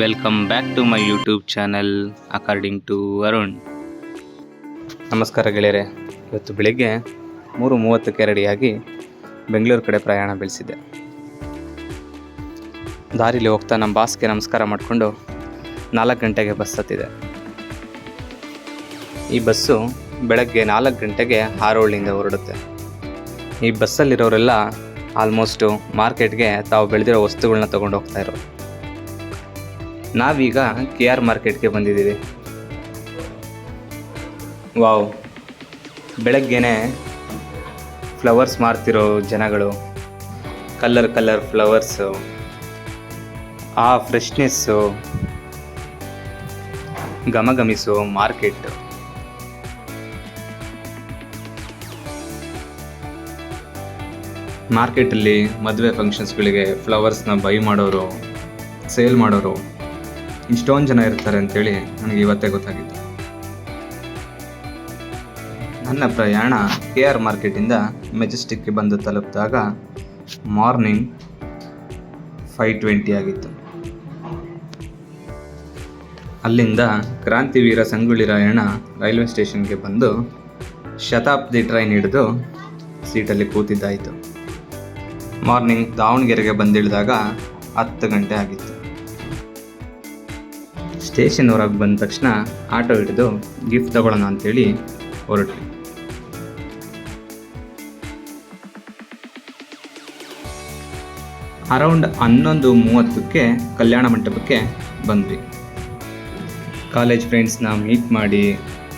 Welcome back to my YouTube channel according to Arun ನಮಸ್ಕಾರ ಗೆಳೆಯರೆ. ಇವತ್ತು ಬೆಳಿಗ್ಗೆ ಮೂರು ಮೂವತ್ತಕ್ಕೆ ರೆಡಿಯಾಗಿ ಬೆಂಗಳೂರು ಕಡೆ ಪ್ರಯಾಣ ಬೆಳೆಸಿದ್ದೆ. ದಾರಿಲಿ ಹೋಗ್ತಾ ನಮ್ಮ ಬಾಸ್ಗೆ ನಮಸ್ಕಾರ ಮಾಡಿಕೊಂಡು ನಾಲ್ಕು ಗಂಟೆಗೆ ಬಸ್ ಹತ್ತಿದೆ. ಈ ಬಸ್ಸು ಬೆಳಗ್ಗೆ ನಾಲ್ಕು ಗಂಟೆಗೆ ಹಾರೋಳಿಯಿಂದ ಹೊರಡುತ್ತೆ. ಈ ಬಸ್ಸಲ್ಲಿರೋರೆಲ್ಲ ಆಲ್ಮೋಸ್ಟು ಮಾರ್ಕೆಟ್ಗೆ ತಾವು ಬೆಳೆದಿರೋ ವಸ್ತುಗಳನ್ನ ತೊಗೊಂಡು ಹೋಗ್ತಾ ನಾವೀಗ ಕೆ ಆರ್ ಮಾರ್ಕೆಟ್ಗೆ ಬಂದಿದ್ದೀವಿ. ವಾವ್. ಬೆಳಗ್ಗೆನೆ ಫ್ಲವರ್ಸ್ ಮಾರ್ತಿರೋ ಜನಗಳು. Colour colour flowers. ಆ ಫ್ರೆಶ್ನೆಸ್ಸು. ಗಮಗಮಿಸು ಮಾರ್ಕೆಟ್. ಮಾರ್ಕೆಟಲ್ಲಿ ಮದುವೆ ಫಂಕ್ಷನ್ಸ್ಗಳಿಗೆ ಫ್ಲವರ್ಸ್ನ ಬೈ ಮಾಡೋರು, ಸೇಲ್ ಮಾಡೋರು. ಇಷ್ಟೊಂದು ಜನ ಇರ್ತಾರೆ ಅಂತೇಳಿ ನನಗೆ ಇವತ್ತೇ ಗೊತ್ತಾಗಿತ್ತು. ನನ್ನ ಪ್ರಯಾಣ ಕೆ ಆರ್ ಮಾರ್ಕೆಟಿಂದ ಮೆಜೆಸ್ಟಿಕ್ಗೆ ಬಂದು ತಲುಪಿದಾಗ ಮಾರ್ನಿಂಗ್ ಫೈವ್ ಟ್ವೆಂಟಿ ಆಗಿತ್ತು. ಅಲ್ಲಿಂದ ಕ್ರಾಂತಿವೀರ ಸಂಗೊಳ್ಳಿ ರಾಯಣ್ಣ ರೈಲ್ವೆ ಸ್ಟೇಷನ್ಗೆ ಬಂದು ಶತಾಬ್ದಿ ಟ್ರೈನ್ ಹಿಡಿದು ಸೀಟಲ್ಲಿ ಕೂತಿದ್ದಾಯಿತು. ಮಾರ್ನಿಂಗ್ ದಾವಣಗೆರೆಗೆ ಬಂದಿಳಿದಾಗ ಹತ್ತು ಗಂಟೆ ಆಗಿತ್ತು. ಸ್ಟೇಷನ್ ಹೊರಗೆ ಬಂದ ತಕ್ಷಣ ಆಟೋ ಹಿಡಿದು ಗಿಫ್ಟ್ ತಗೊಳ್ಳೋಣ ಅಂತೇಳಿ ಹೊರಟ್ವಿ. ಅರೌಂಡ್ ಹನ್ನೊಂದು ಮೂವತ್ತಕ್ಕೆ ಕಲ್ಯಾಣ ಮಂಟಪಕ್ಕೆ ಬಂದ್ವಿ. ಕಾಲೇಜ್ ಫ್ರೆಂಡ್ಸ್ನ ಮೀಟ್ ಮಾಡಿ,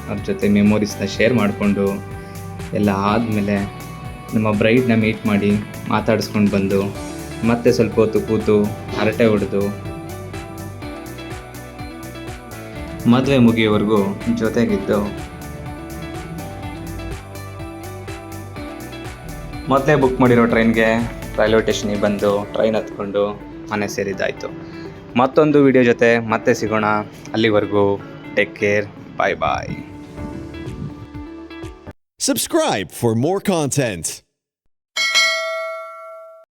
ಅವ್ರ ಜೊತೆ ಮೆಮೊರೀಸ್ನ ಶೇರ್ ಮಾಡಿಕೊಂಡು ಎಲ್ಲ ಆದಮೇಲೆ ನಮ್ಮ ಬ್ರೈಡ್ನ ಮೀಟ್ ಮಾಡಿ ಮಾತಾಡಿಸ್ಕೊಂಡು ಬಂದು ಮತ್ತೆ ಸ್ವಲ್ಪ ಹೊತ್ತು ಕೂತು ಹರಟೆ ಹೊಡೆದು ಮದುವೆ ಮುಗಿಯೋವರೆಗೂ ಜೊತೆಗಿದ್ದು. ಮೊದಲೇ ಬುಕ್ ಮಾಡಿರೋ ಟ್ರೈನ್ಗೆ ರೈಲ್ವೆ ಸ್ಟೇಷನಿಗೆ ಬಂದು ಟ್ರೈನ್ ಹತ್ಕೊಂಡು ಮನೆ ಸೇರಿದ್ದಾಯಿತು. ಮತ್ತೊಂದು ವಿಡಿಯೋ ಜೊತೆ ಮತ್ತೆ ಸಿಗೋಣ. ಅಲ್ಲಿವರೆಗೂ take care. Bye bye. Subscribe for more content.